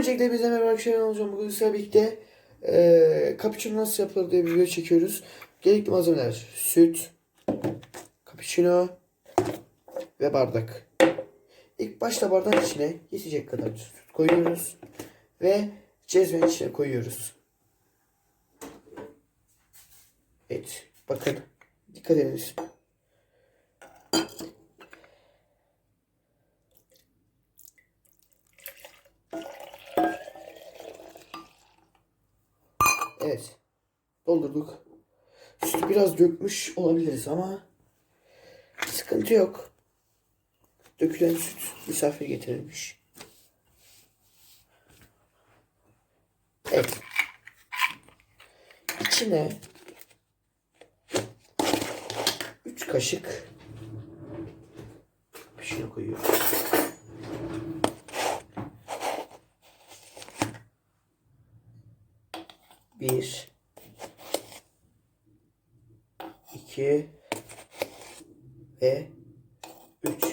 Öncelikle bize merhaba arkadaşlar olacağım. Bugün sizlerle birlikte e, cappuccino nasıl yapılır diye bir video çekiyoruz. Gerekli malzemeler süt, cappuccino ve bardak. İlk başta bardağın içine yetecek kadar süt koyuyoruz ve cezvenin içine koyuyoruz. Evet bakın dikkat ediniz. Evet. Doldurduk. Sütü biraz dökmüş olabiliriz ama sıkıntı yok. Dökülen süt misafir getirilmiş. Evet. İçine 3 kaşık bir şey koyuyoruz. Bir, iki ve üç.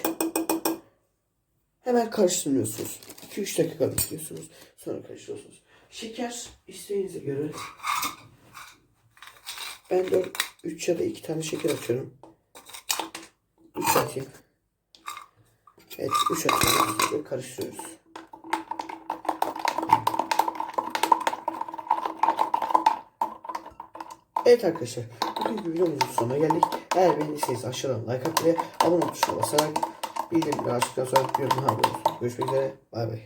Hemen karıştırıyorsunuz. 2-3 dakika bekliyorsunuz. Sonra karıştırıyorsunuz. Şeker isteğinize göre. Ben 4, 3 ya da 2 tane şeker atıyorum. 3 atayım. Evet 3 atıyoruz ve karıştırıyoruz. Evet arkadaşlar, bugünkü videomuzun sonuna geldik. Eğer beğendiyseniz aşağıdan like atmayı, abone tuşuna basarak bildirimleri açtıktan sonra yorumlar yapıyorsunuz. Görüşmek üzere, bay bay.